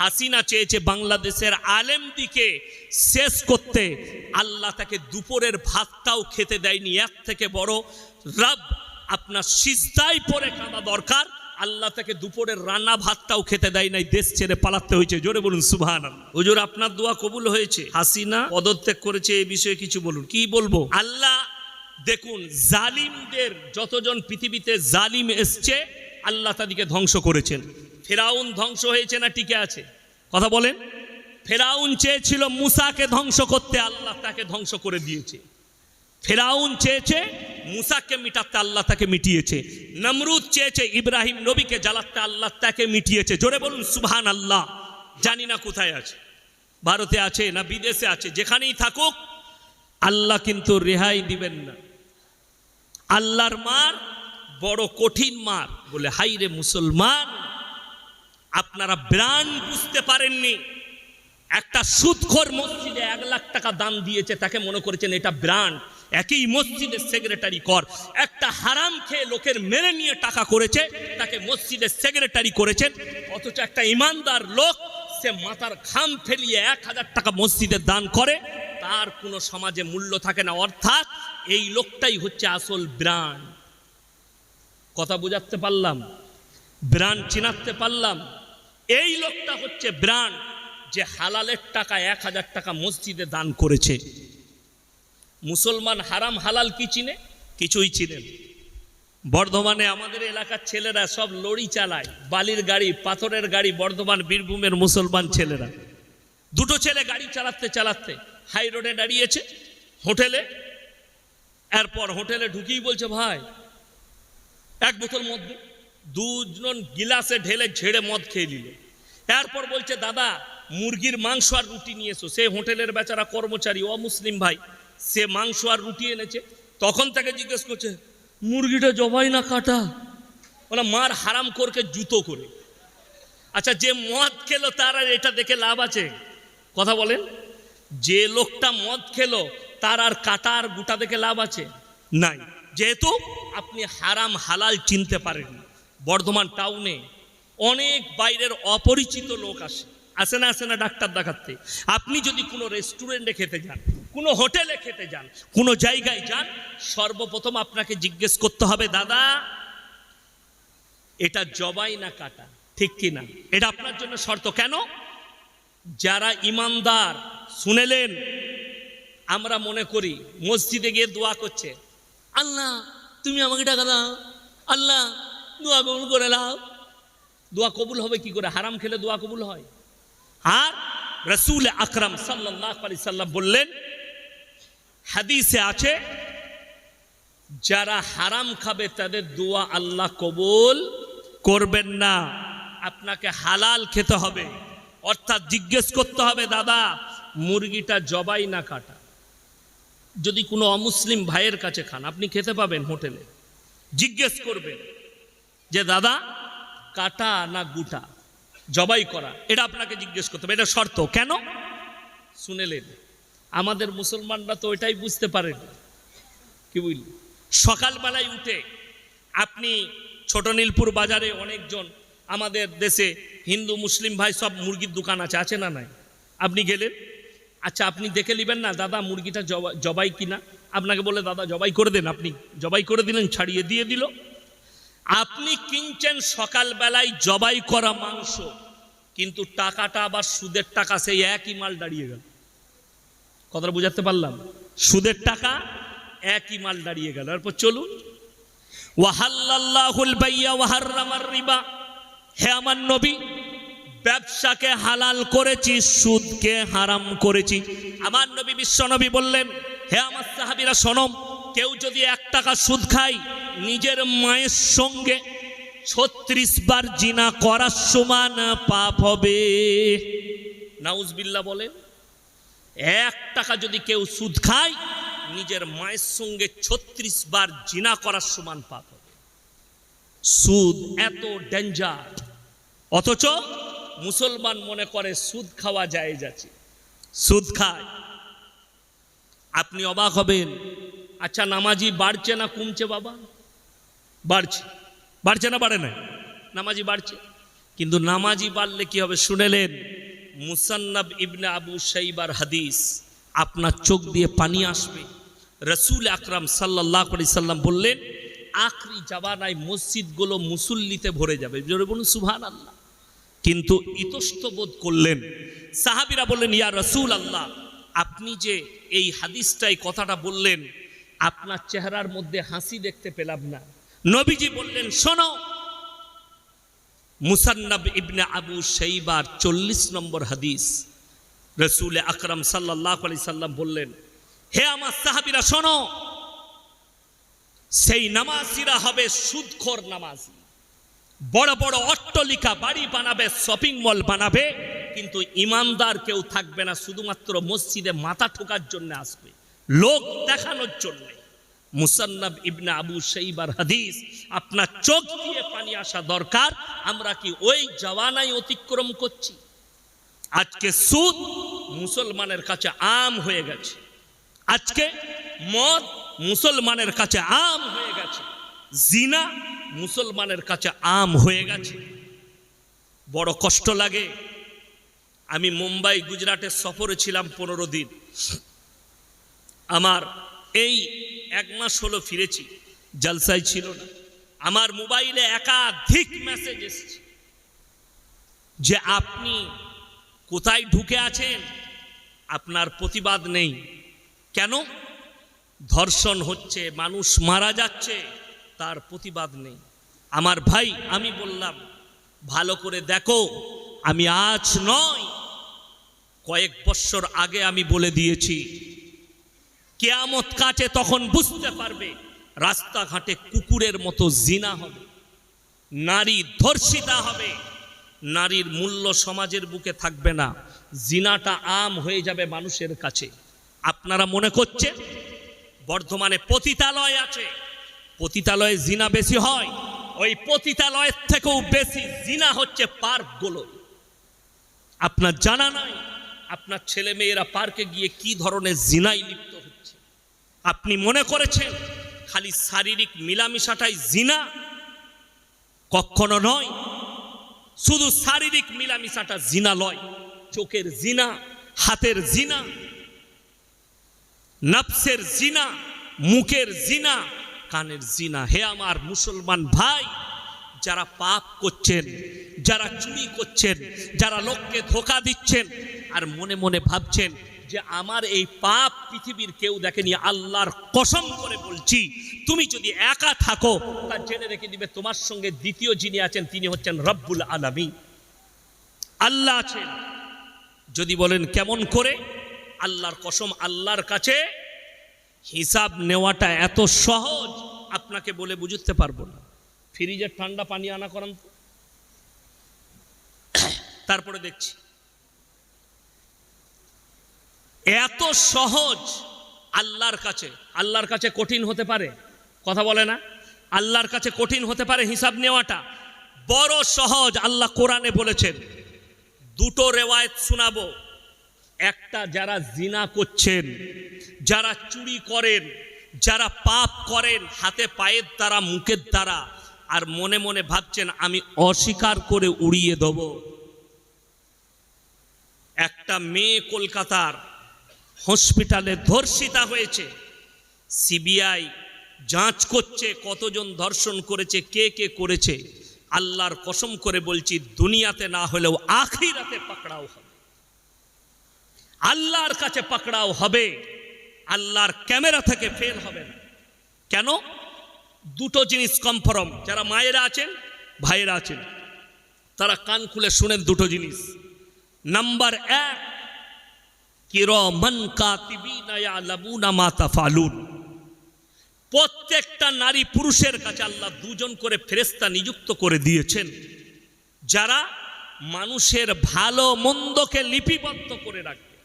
হাসিনা চেয়েছে বাংলাদেশের আলেম দিকে শেষ করতে। আল্লাহ তাকে দুপুরের ভাতটাও খেতে দেয়নি, এক থেকে বড়। রব, আপনার সিজদাই পরে কাঁদা দরকার। আল্লাহ তাকে দুপুরের রান্না ভাতটাও খেতে দেয় নাই, দেশ ছেড়ে পালাতে হয়েছে। জোরে বলুন সুবহান হুজুর, আপনার দোয়া কবুল হয়েছে? হাসিনা পদত্যাগ করেছে এই বিষয়ে কিছু বলুন। কি বলব? আল্লাহ, দেখুন, জালিমদের যতজন পৃথিবীতে জালিম এসছে, আল্লাহ তাদেরকে ধ্বংস করেছেন। ফেরাউন ধ্বংস হয়েছে না টিকে আছে? কথা বলেন। ফেরাউন চেয়েছিল মুসাকে ধ্বংস করতে, আল্লাহ তাকে ধ্বংস করে দিয়েছে। ফেরাউন চেয়েছে মুসাকে মিটাতে, আল্লাহ তাকে মিটিয়েছে। নমরুদ চেয়েছে ইব্রাহিম নবীকে জ্বালাতে, আল্লাহ তাকে মিটিয়েছে। জোরে বলুন সুবহান আল্লাহ জানি না কোথায় আছে। ভারতে আছে না বিদেশে আছে, যেখানেই থাকুক, আল্লাহ কিন্তু রেহাই দিবেন না। আল্লাহর মার বড় কঠিন মার বলে হাই রে মুসলমান। আপনারা ব্রান বুঝতে পারেননি। একটা সুদখোর মসজিদে এক লাখ টাকা দান দিয়েছে, তাকে মনে করেছেন এটা ব্রান্ড একই মসজিদের সেক্রেটারি কর। একটা হারাম খেয়ে লোকের মেরে নিয়ে টাকা করেছে, তাকে মসজিদের সেক্রেটারি করেছেন। অথচ একটা ইমানদার লোক, সে মাথার খাম ফেলিয়ে এক হাজার টাকা মসজিদে দান করে। তার কোনো সমাজে মূল্য থাকে না। অর্থাৎ এই লোকটাই হচ্ছে আসল ব্রান্ড কথা বুঝাতে পারলাম? ব্রান্ড চিনাতে পারলাম? এই লোকটা হচ্ছে ব্রান্ড যে হালালের টাকা এক হাজার টাকা মসজিদে দান করেছে। মুসলমান হারাম হালাল কি চিনে? কিছুই চিনেন বর্ধমানে আমাদের এলাকার ছেলেরা সব লড়ি চালায়, বালির গাড়ি, পাথরের গাড়ি, বর্ধমান, বীরভূমের মুসলমান ছেলেরা। দুটো ছেলে গাড়ি চালাতে চালাতে হাই রোডে দাঁড়িয়েছে, হোটেলে। এরপর হোটেলে ঢুকেই বলছে, ভাই, এক বোতল দে। দুজন গিলাসে ঢেলে ঝেড়ে মদ খেয়ে নিল। এরপর বলছে, দাদা, মুরগির মাংস আর রুটি নিয়ে এসো। সে হোটেলের বেচারা কর্মচারী, অমুসলিম ভাই, সে মাংস আর রুটি এনেছে। তখন তাকে জিজ্ঞেস করছে, মুরগিটা জবাই না কাটা? ওরা মার হারাম করকে জুতো করে। আচ্ছা যে মদ খেলো তার আর এটা দেখে লাভ আছে? কথা বলেন। যে লোকটা মদ খেলো, তার আর কাটা আর গোটা দেখে লাভ আছে? নাই। যেহেতু আপনি হারাম, হালাল চিনতে পারেন বর্ধমান টাউনে অনেক বাইরের অপরিচিত লোক আসে। আসে না আসে না, ডাক্তার দেখাতে। আপনি যদি কোনো রেস্টুরেন্টে খেতে যান, কোনো হোটেলে খেতে যান, কোনো জায়গায় যান, সর্বপ্রথম আপনাকে জিজ্ঞেস করতে হবে, দাদা, এটা জবাই না কাটা? ঠিক কি না? এটা আপনার জন্য শর্ত। কেন? যারা ইমানদার, শুনেলেন, আমরা মনে করি, মসজিদে গিয়ে দোয়া করছে, আল্লাহ, তুমি আমাকে টাকা দাও। আল্লাহ দোয়া কবুল করে দাও দোয়া কবুল হবে কি করে? হারাম খেলে দোয়া কবুল হয়। আর রসুল আকরাম সাল্লাহ সাল্লাম বললেন, হাদিসে আছে, যারা হারাম খাবে তাদের দোয়া আল্লাহ কবুল করবেন না। আপনাকে হালাল খেতে হবে। অর্থাৎ জিজ্ঞেস করতে হবে, দাদা, মুরগিটা জবাই না কাটা? যদি কোনো অমুসলিম ভাইয়ের কাছে খান, আপনি খেতে পাবেন হোটেলে। জিজ্ঞেস করবেন। যে দাদা, কাটা না গুটা? জবাই করা। এটা আপনাকে জিজ্ঞেস করতে হবে। এটা শর্ত। কেন? শুনেলেন। আমাদের মুসলমানরা তো ওইটাই বুঝতে পারেন কি বুঝলি সকালবেলায় উঠে আপনি ছোট নীলপুর বাজারে অনেকজন আমাদের দেশে হিন্দু, মুসলিম ভাই সব মুরগির দোকান আছে। আছে না নাই? আপনি গেলেন? আচ্ছা আপনি দেখে নেবেন না, দাদা মুরগিটা জবা- জবাই কিনা? আপনাকে বলে, দাদা, জবাই করে দেন। আপনি জবাই করে দিলেন, ছাড়িয়ে দিয়ে দিল। আপনি কিনছেন সকালবেলায় জবাই করা মাংস, কিন্তু টাকাটা আবার সুদের টাকা, সেই একই মাল দাঁড়িয়ে গেল। কথাটা বুঝাতে পারলাম? সুদের টাকা একই মাল দাঁড়িয়ে গেল। এরপর চলুন। ওয়াহাল্লাহুল বাইয়া ওয়াহাররামার রিবা। হে আমার নবী, ব্যবসাকে হালাল করেছি, সুদকে হারাম করেছি। আমার নবী বিশ্ব নবী বললেন, হে আমার সাহাবীরা শোনম কেউ যদি এক টাকা সুদ খায়, নিজের মায়ের সঙ্গে ছত্রিশ বার জিনা করার সমান পাপ হবে। নাউজবিল্লা বলেন, এক টাকা যদি কেউ সুদ খায়, নিজের মায়ের সঙ্গে ছত্রিশ বার জিনা করার সমান পাপ হবে। সুদ এত ডেঞ্জার, অথচ মুসলমান মনে করে সুদ খাওয়া যায় যাচ্ছে সুদ খায়। আপনি অবাক হবেন আচ্ছা নামাজি বাড়ছে না কমছে বাবা? বাড়ছে। বাড়ছে না বাড়ে না নামাজি বাড়ছে। কিন্তু নামাজি বাড়লে কি হবে? শুনেলেন, মুসান্নাব ইবনে আবু সাইবার হাদিস। আপনার চোখ দিয়ে পানি আসবে। রসুল আকরাম সাল্লাহ সাল্লাম বললেন, আখরি জাবানায় মসজিদগুলো মুসল্লিতে ভরে যাবে। বলুন সুহান আল্লাহ কিন্তু ইতস্ত বোধ করলেন। সাহাবিরা বললেন, ইয়া রসুল আল্লাহ আপনি যে এই হাদিসটাই কথাটা বললেন আপনার চেহারার মধ্যে হাসি দেখতে পেলাম না। নবীজি বললেন, শোনো, মুসান্নাব ইবনে আবু সেইবার চল্লিশ নম্বর হাদিস, রসুল আকরাম সাল্লাহ আলি সাল্লাম বললেন, হে আমার সাহাবিরা, শোনো, সেই নামাজিরা হবে সুদখোর নামাজি। বড় বড় অট্টলিকা বাড়ি বানাবে, শপিং মল বানাবে, কিন্তু ইমানদার কেউ থাকবে না, শুধুমাত্র মসজিদে মাথা ঠোকার জন্য আসবে। লোক দেখানোর জন্য। মুসান্নাব ইবনে আবু সেইবার হাদিস, আপনার চোখ দিয়ে পানি আসা দরকার, আমরা কি ওই জওয়ানাই অতিক্রম করছি? আজকে সুদ মুসলমানের কাছে আম হয়ে গেছে। আজকে মদ মুসলমানের কাছে আম হয়ে গেছে। জিনা মুসলমানের কাছে আম হয়ে গেছে। বড় কষ্ট লাগে। আমি মুম্বাই গুজরাটের সফরে ছিলাম পনেরো দিন। আমার এই এক মাস হলো ফিরেছি জলসাই ছিল না। আমার মোবাইলে একাধিক মেসেজ এসেছে যে আপনি কোথায় ঢুকে আছেন? আপনার প্রতিবাদ নেই। কেন? ধর্ষণ হচ্ছে, মানুষ মারা যাচ্ছে, তার প্রতিবাদ নেই। আমার ভাই, আমি বললাম, ভালো করে দেখো, আমি আজ নয়, কয়েক বছর আগে আমি বলে দিয়েছি কেয়ামত কাটে তখন বুঝতে পারবে রাস্তাঘাটে কুকুরের মতো জিনা হবে, নারী ধর্ষিতা হবে, নারীর মূল্য সমাজের বুকে থাকবে না, জিনাটা আম হয়ে যাবে মানুষের কাছে। আপনারা মনে করছেন বর্ধমানে পতিতালয় আছে, পতিতালয়ে জিনা বেশি হয়, ওই পতিতালয়ের থেকেও বেশি জিনা হচ্ছে পার্কগুলো আপনার জানা নাই, আপনার ছেলে মেয়েরা পার্কে গিয়ে কি ধরনের জিনাই লিপ্ত আপনি মনে করেছেন খালি শারীরিক মিলামিশাটাই জিনা? কখনো নয়। শুধু শারীরিক মিলামিশাটা জিনা লয়। চোখের জিনা, হাতের জিনা, নফসের জিনা, মুখের জিনা, কানের জিনা। হে আমার মুসলমান ভাই, যারা পাপ করছেন, যারা চুরি করছেন, যারা লোককে ধোকা দিচ্ছেন, আর মনে মনে ভাবছেন যে আমার এই পাপ পৃথিবীর কেউ দেখেনি, আল্লাহর কসম করে বলছি, তুমি যদি একা থাকো, তা জেনে রেখে দিবে তোমার সঙ্গে দ্বিতীয় যিনি আছেন, তিনি হচ্ছেন রব্বুল আলমী আল্লাহ আছেন। যদি বলেন কেমন করে? আল্লাহর কসম আল্লাহর কাছে হিসাব নেওয়াটা এত সহজ, আপনাকে বলে বুঝতে পারব না। ফ্রিজের ঠান্ডা পানি আনা করান তারপরে দেখছি। এত সহজ আল্লাহর কাছে আল্লাহর কাছে কঠিন হতে পারে, কথা বলে না? আল্লাহর কাছে কঠিন হতে পারে হিসাব নেওয়াটা। বড় সহজ, আল্লাহ কোরআনে বলেছেন, দুটো রেওয়ায়ত শোনাবো। একটা, যারা জিনা করছেন, যারা চুরি করেন, যারা পাপ করেন, হাতে পায়ের দ্বারা, মুখের দ্বারা, আর মনে মনে ভাবছেন, আমি অস্বীকার করে উড়িয়ে দেব। একটা মেয়ে কলকাতার হসপিটালে ধর্ষিতা হয়েছে। সিবিআই যাঞ্চ করছে, কতজন ধর্ষণ করেছে, কে কে করেছে। আল্লাহর কসম করে বলছি, দুনিয়াতে না হলেও আখিরাতে পাকড়াও হবে। আল্লাহর কাছে পাকড়াও হবে, আল্লাহর ক্যামেরা থেকে ফেল হবে না। কেন? দুটো জিনিস কনফার্ম যারা মায়েরা আছেন, ভাইয়েরা আছেন, তারা কান খুলে শুনেন দুটো জিনিস। নাম্বার এক কিরমান কাতিবিনা তাফালুন। প্রত্যেকটা নারী পুরুষের কাছে আল্লাহ দুজন করে ফেরেস্তা নিযুক্ত করে দিয়েছেন, যারা মানুষের ভালো মন্দকে লিপিবদ্ধ করে রাখবে।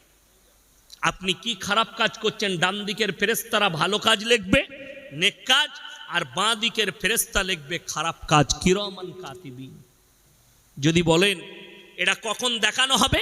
আপনি কি খারাপ কাজ করছেন, ডান দিকের ফেরেস্তারা ভালো কাজ লিখবে, নেক কাজ, আর বাঁ দিকের ফেরেস্তা লিখবে খারাপ কাজ কিরমান কাতিবিন। যদি বলেন, এটা কখন দেখানো হবে?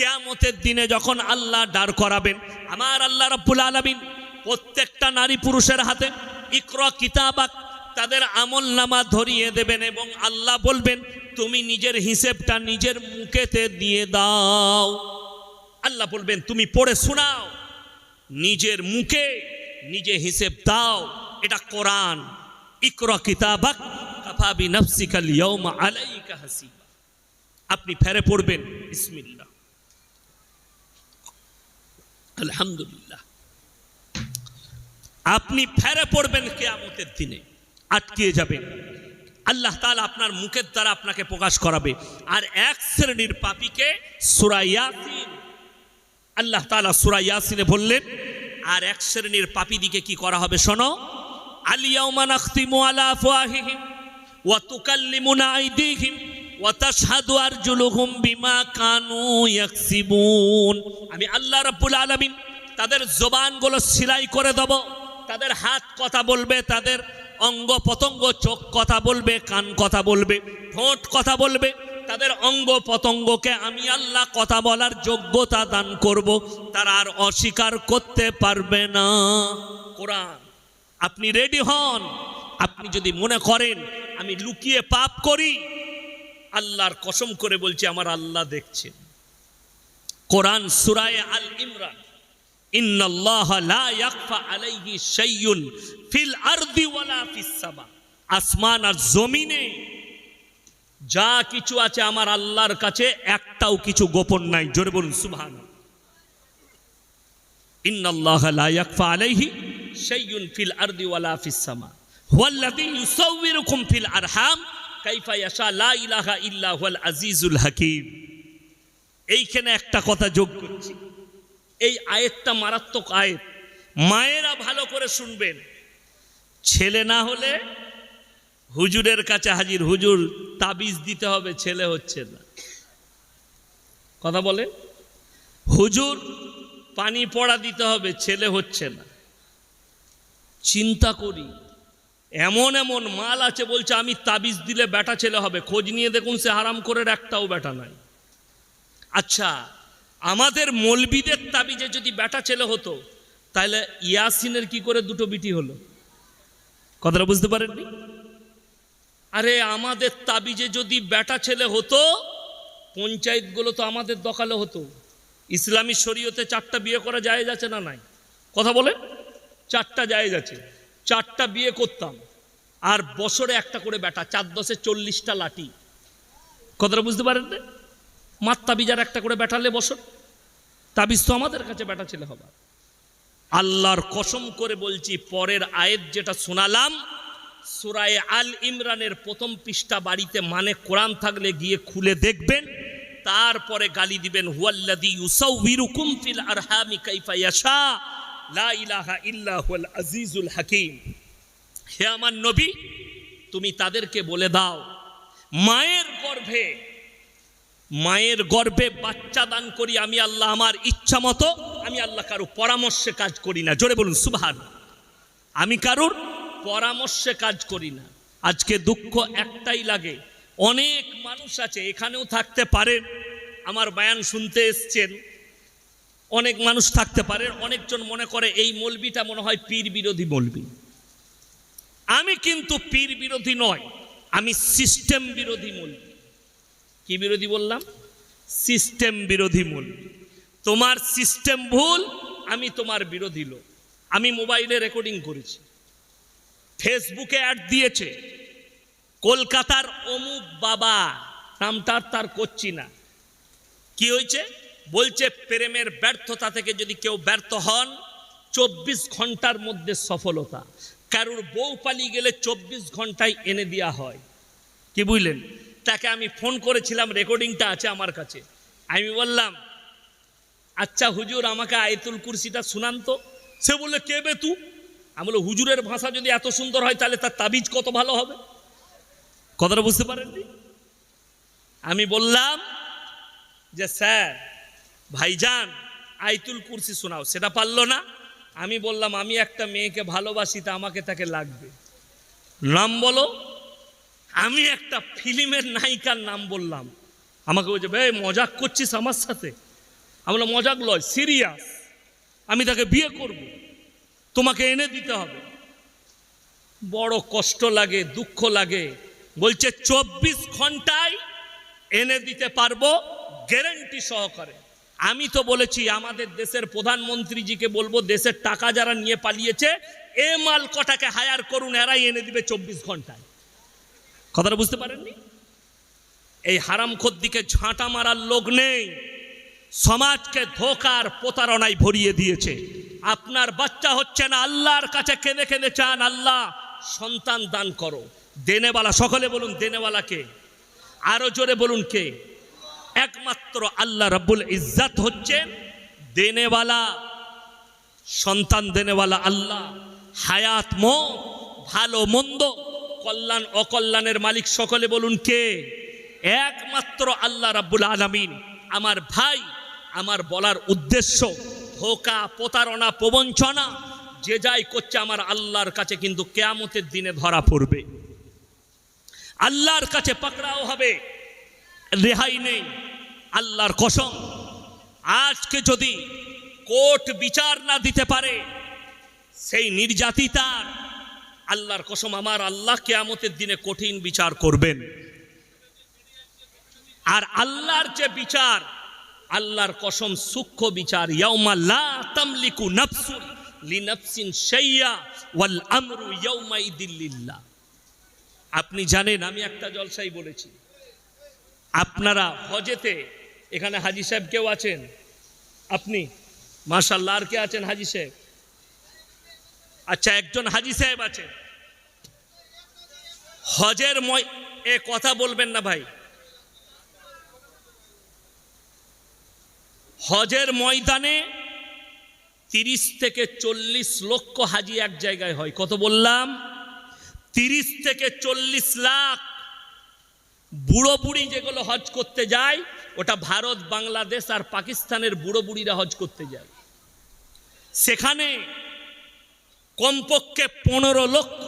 কেয়ামতের দিনে যখন আল্লাহ দাঁড় করাবেন, আমার আল্লাহ রব্বুল আলমিন প্রত্যেকটা নারী পুরুষের হাতে ইকরা কিতাবাক তাদের আমল নামা ধরিয়ে দেবেন এবং আল্লাহ বলবেন, তুমি নিজের হিসেবটা নিজের মুখেতে দিয়ে দাও। আল্লাহ বলবেন, তুমি পড়ে শোনাও, নিজের মুখে নিজে হিসেব দাও। এটা কোরআন। ইকরা কিতাবাক, কাফা বিনাফসিকাল ইয়াউমা আলাইকা হাসিবা। আপনি ফেরে পড়বেন, বিসমিল্লাহ। আলহামদুলিল্লাহ। আপনি ফেরে পড়বেন কেয়ামতের দিনে আটকিয়ে যাবেন। আল্লাহ তাআলা আপনার মুখের দ্বারা আপনাকে প্রকাশ করাবে। আর এক শ্রেণির পাপীকে সূরা ইয়াসিন, আল্লাহ তাআলা সূরা ইয়াসিনে বললেন, আর এক শ্রেণির পাপীদিকে কি করা হবে শোনো? আলিয়াউমা নাখতিমু আলা আফওয়াহিহিম ওয়া তুকাল্লিমুনা আইদিহিম। বিমা কানু আমি আল্লাহ রাব্বুল আলামিন তাদের জবানগুলো সিলাই করে দেব। তাদের হাত কথা বলবে, তাদের অঙ্গ পতঙ্গ চোখ কথা বলবে, কান কথা বলবে, ঠোঁট কথা বলবে। তাদের অঙ্গ পতঙ্গকে আমি আল্লাহ কথা বলার যোগ্যতা দান করব। তারা আর অস্বীকার করতে পারবে না। কোরআন, আপনি রেডি হন। আপনি যদি মনে করেন, আমি লুকিয়ে পাপ করি আল্লাহর কসম করে বলছি, আমার আল্লাহ দেখছেন। কোরআন সুরায় আল ইমরান আসমান আর জমিনে যা কিছু আছে আমার আল্লাহর কাছে, একটাও কিছু গোপন নাই। জোরে বলুন শাইউন ফিল আরদি ওয়ালা ফিস সামা। হুয়াল্লাযী ইউসাউবিরুকুম ফিল আরহাম কাইফা ইয়াশা, লা ইলাহা ইল্লা হুয়াল আজিজুল হাকীম। এইখানে একটা কথা যোগ করছি। এই আয়েতটা মারাত্মক আয়েত। মায়েরা ভালো করে শুনবেন। ছেলে না হলে হুজুরের কাছে হাজির, হুজুর তাবিজ দিতে হবে, ছেলে হচ্ছে না। কথা বলে? হুজুর পানি পড়া দিতে হবে, ছেলে হচ্ছে না। চিন্তা করি। এমন এমন মাল আছে বলছে, আমি তাবিজ দিলে বেটা ছেলে হবে, খোঁজ নিয়ে দেখুন সে হারাম করে একটাও বেটা নাই। আচ্ছা আমাদের মলবিদের তাবিজে যদি বেটা ছেলে হতো, তাহলে ইয়াসিনের কি করে দুটো বিটি হলো? কথাটা বুঝতে পারেননি? আরে, আমাদের তাবিজে যদি বেটা ছেলে হতো, পঞ্চায়েতগুলো তো আমাদের দখালে হতো। ইসলামী শরীয়তে চারটা বিয়ে করা যায় যাচ্ছে না নাই? কথা বলে চারটা যায় যাচ্ছে চারটা বিয়ে করতাম, আর বছরে একটা করে বেটা, চার দশে চল্লিশটা লাঠি। কথাটা বুঝতে পারেন না? তাবিজার একটা করে বেটালে বছর। তাবিজ তো আমাদের কাছে বেটা ছেলে হবে আল্লাহর কসম করে বলছি, পরের আয়েত যেটা শোনালাম, সুরায়ে আল ইমরানের প্রথম পৃষ্ঠা বাড়িতে মানে কোরআন থাকলে গিয়ে খুলে দেখবেন, তারপরে গালি দিবেন, হুয়াল্লাযী ইউসাউবিরুকুম ফিল আরহামি কাইফা ইয়াশা লা ইলাহা ইল্লা হুয়াল আজিজুল হাকীম। হে আমার নবী, তুমি তাদেরকে বলে দাও, মায়ের গর্ভে মায়ের গর্ভে বাচ্চা দান করি আমি আল্লাহ আমার ইচ্ছা মতো, আমি আল্লাহ কারও পরামর্শে কাজ করি না। জোরে বলুন, সুবহান। আমি কারোর পরামর্শে কাজ করি না। আজকে দুঃখ একটাই লাগে। অনেক মানুষ আছে, এখানেও থাকতে পারেন। আমার বায়ান শুনতে এসছেন। অনেক মানুষ থাকতে পারে, অনেকজন মনে করে এই মলবিটা মনে হয় পীর বিরোধী মলবি। আমি কিন্তু পীর বিরোধী নয়, আমি সিস্টেম বিরোধী মলবি। কি বিরোধী বললাম? সিস্টেম বিরোধী মলবি। তোমার সিস্টেম ভুল, আমি তোমার বিরোধী লোক। আমি মোবাইলে রেকর্ডিং করেছি। ফেসবুকে অ্যাড দিয়েছে, কলকাতার অমুক বাবা, নামটা তার করছি না। কি হয়েছে? বলছে, প্রেমের ব্যর্থতা থেকে যদি কেউ ব্যর্থ হন, চব্বিশ ঘণ্টার মধ্যে সফলতা। কারুর বউ পালিয়ে গেলে চব্বিশ ঘন্টায় এনে দেওয়া হয়। কি বুঝলেন? তাকে আমি ফোন করেছিলাম, রেকর্ডিংটা আছে আমার কাছে। আমি বললাম আচ্ছা হুজুর, আমাকে আয়তুল কুরসিটা শুনান তো। সে বললে, কে বে তু? আমি বলল হুজুরের ভাষা যদি এত সুন্দর হয়, তাহলে তার তাবিজ কত ভালো হবে? কথাটা বুঝতে পারেননি? আমি বললাম যে, স্যার ভাইজান, আইতুল কুরসি শোনাও, সেটা পারল না? আমি বললাম, আমি একটা মেয়েকে ভালোবাসি, তা আমাকে তাকে লাগবে। নাম বলো। আমি একটা ফিল্মের নায়িকার নাম বললাম। আমাকে বলছে ভাই মজাক করছিস আমার সাথে? আমরা মজাক লয়, সিরিয়াস। আমি তাকে বিয়ে করব। তোমাকে এনে দিতে হবে। বড় কষ্ট লাগে, দুঃখ লাগে। বলছে, চব্বিশ ঘন্টায় এনে দিতে পারব, গ্যারেন্টি সহকারে। আমি তো বলেছি, আমাদের দেশের প্রধানমন্ত্রীজিকে বলব, দেশের টাকা যারা নিয়ে পালিয়েছে, এ মাল কটাকে হায়ার করুন, এরাই এনে দিবে চব্বিশ ঘন্টায়। কথাটা বুঝতে পারেননি? এই হারাম দিকে ঝাঁটা মারার লোক নেই, সমাজকে ধোকার প্রতারণায় ভরিয়ে দিয়েছে। আপনার বাচ্চা হচ্ছে না, আল্লাহর কাছে কেঁদে কেঁদে চান, আল্লাহ সন্তান দান করো। দেনেওয়ালা, সকলে বলুন দেনেওয়ালাকে আরও জোরে বলুন কে? একমাত্র আল্লাহ রব্বুল ইজ্জাত হচ্ছে দেনেওয়ালা, সন্তান দেনেওয়ালা আল্লাহ। হায়াত মো ভালো মন্দ, কল্যাণ অকল্যাণের মালিক সকলে বলুন কে? একমাত্র আল্লাহ রাব্বুল আলামিন। আমার ভাই, আমার বলার উদ্দেশ্য, ধোকা, প্রতারণা, প্রবঞ্চনা, যে যাই করছে আমার আল্লাহর কাছে কিন্তু কেয়ামতের দিনে ধরা পড়বে। আল্লাহর কাছে পাকড়াও হবে, রেহাই নেই। আল্লাহর কসম, আজকে যদি কোর্ট বিচার না দিতে পারে, সেই নির্যাতিতার, আল্লাহর কসম আমার আল্লাহ কেয়ামতের দিনে কঠিন বিচার করবেন। আর আল্লাহর যে বিচার, আল্লাহর কসম সূক্ষ্ম বিচার, ইয়াউমা লা আমরু আপনি জানেন, আমি একটা জলসাই বলেছি, আপনারা হজেতে এখানে হাজি সাহেব কেউ আছেন? আপনি? মাশাল্লাহ আর কে আছেন হাজি সাহেব? আচ্ছা একজন হাজি সাহেব আছেন। হজের ময়, এ কথা বলবেন না ভাই। হজের ময়দানে তিরিশ থেকে চল্লিশ লক্ষ হাজি এক জায়গায় হয়। কত বললাম? তিরিশ থেকে চল্লিশ লাখ বুড়ো বুড়ি যেগুলো হজ করতে যায় ওটা ভারত, বাংলাদেশ আর পাকিস্তানের বুড়ো বুড়িরা হজ করতে যায়। সেখানে কমপক্ষে পনেরো লক্ষ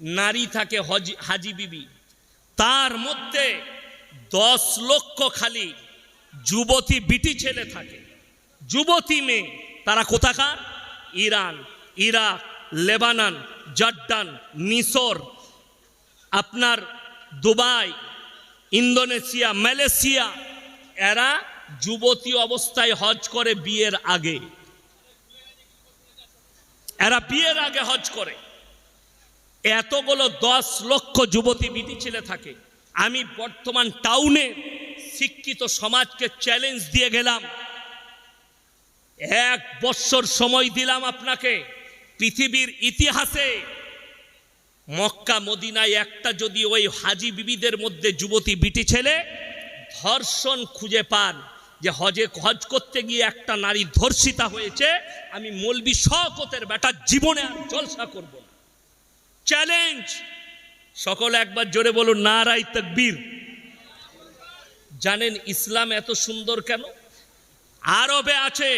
নারী থাকে হজ হাজি বিবি। তার মধ্যে দশ লক্ষ খালি যুবতী বিটি ছেলে থাকে। যুবতী মেয়ে, তারা কোথাকার? ইরান, ইরাক, লেবানন জর্ডান মিশর। আপনার দুবাই ইন্দোনেশিয়া, মালয়েশিয়া, এরা যুবতী অবস্থায় হজ করে বিয়ের আগে। এরা বিয়ের আগে হজ করে। এতগুলো দশ লক্ষ যুবতী বিটি ছেলে থাকে। আমি বর্তমান টাউনে শিক্ষিত সমাজকে চ্যালেঞ্জ দিয়ে গেলাম। এক বৎসর সময় দিলাম আপনাকে। পৃথিবীর ইতিহাসে মক্কা মদিনায় একটা যদি ওই হাজি বিবিদের মধ্যে যুবতী বিটি ছেলে ধর্ষণ খুঁজে পান যে হজে হজ করতে গিয়ে একটা নারী ধর্ষিতা হয়েছে, আমি মলবি শকতের বেটা জীবনে আর জলসা করব না। চ্যালেঞ্জ সকলে একবার জোরে বলুন নারাই তকবীর। জানেন ইসলাম এত সুন্দর কেন? আরবে আছে,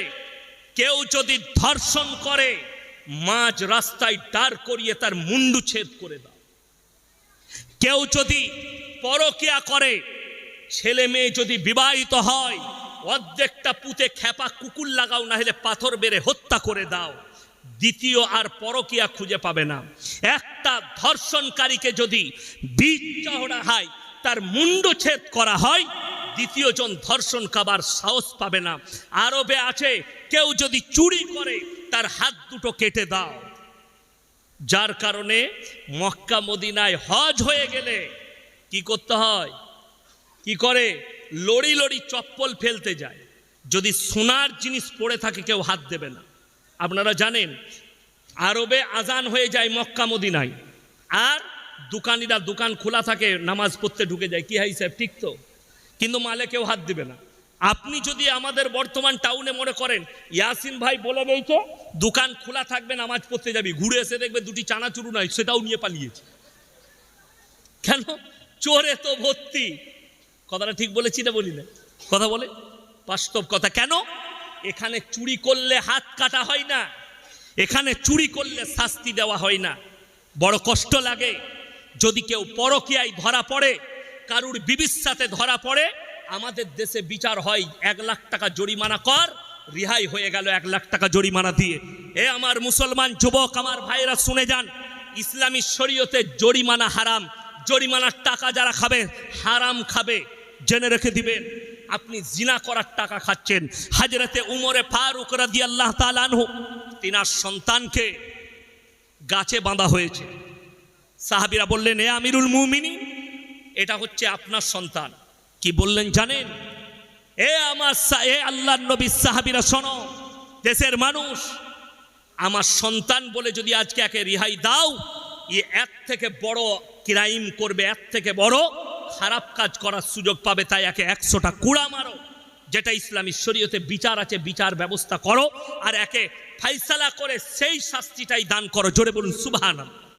কেউ যদি ধর্ষণ করে মাঝ রাস্তায় দাঁড় করিয়ে তার মুন্ডু ছেদ করে দাও। কেউ যদি পরকিয়া করে, ছেলে মেয়ে যদি বিবাহিত হয়, অর্ধেকটা পুঁতে খেপা কুকুর লাগাও না হলে পাথর বেড়ে হত্যা করে দাও। দ্বিতীয় আর পরকিয়া খুঁজে পাবে না। একটা ধর্ষণকারীকে যদি বীজ চহড়া হয়, তার মুন্ডু ছেদ করা হয় দ্বিতীয় জন ধর্ষণ কাবার সাহস পাবে না। আরবে আছে, কেউ যদি চুরি করে তার হাত দুটো কেটে দাও। যার কারণে মক্কা মদিনায় হজ হয়ে গেলে কি করতে হয়? কি করে? লড়ি লড়ি চপ্পল ফেলতে যায়। যদি সোনার জিনিস পড়ে থাকে কেউ হাত দেবে না। আপনারা জানেন, আরবে আজান হয়ে যায় মক্কা মদিনায়। আর দোকানিরা দোকান খোলা থাকে, নামাজ পড়তে ঢুকে যায়। কি হাই সাহেব, ঠিক তো? কিন্তু মালে কেউ হাত দিবে না। আপনি যদি আমাদের বর্তমান টাউনে মনে করেন, ইয়াসিন ভাই বলে তো, দোকান খোলা থাকবে, নামাজ পড়তে যাবি, ঘুরে এসে দেখবে দুটি চানাচুরু নাই, সেটাও নিয়ে পালিয়েছে। কেন? চোরে তো ভর্তি। কথাটা ঠিক বলেছি না বলি না কথা বলে? বাস্তব কথা। কেন? এখানে চুরি করলে হাত কাটা হয় না, এখানে চুরি করলে শাস্তি দেওয়া হয় না। বড় কষ্ট লাগে। যদি কেউ পরকীয়ায় ধরা পড়ে, কারুর বিবির সাথে ধরা পড়ে আমাদের দেশে বিচার হয়, এক লাখ টাকা জরিমানা কর, রিহাই হয়ে গেল এক লাখ টাকা জরিমানা দিয়ে। এ আমার মুসলমান যুবক, আমার ভাইরা শুনে যান, ইসলামী শরীয়তে জরিমানা হারাম। জরিমানার টাকা যারা খাবে, হারাম খাবে, জেনে রেখে দিবেন। আপনি জিনা করার টাকা খাচ্ছেন। হাজরতে উমরে ফারুক রাদি আল্লাহ তালানহু তিনার সন্তানকে গাছে বাঁধা হয়েছে। সাহাবিরা বললেন, এ আমিরুল মুমিনী এটা হচ্ছে আপনার সন্তান। কি বললেন জানেন? এ আমার এ আল্লাহ নবী সাহাবিরা শোনো, দেশের মানুষ, আমার সন্তান বলে যদি আজকে একে রিহাই দাও ই এর থেকে বড় ক্রাইম করবে, এর থেকে বড় খারাপ কাজ করার সুযোগ পাবে, তাই একে একশোটা কুড়া মারো, যেটা ইসলামী শরীয়তে বিচার আছে, বিচার ব্যবস্থা করো, আর একে ফাইসালা করে সেই শাস্তিটাই দান করো। জোরে বলুন, সুবহানাল্লাহ।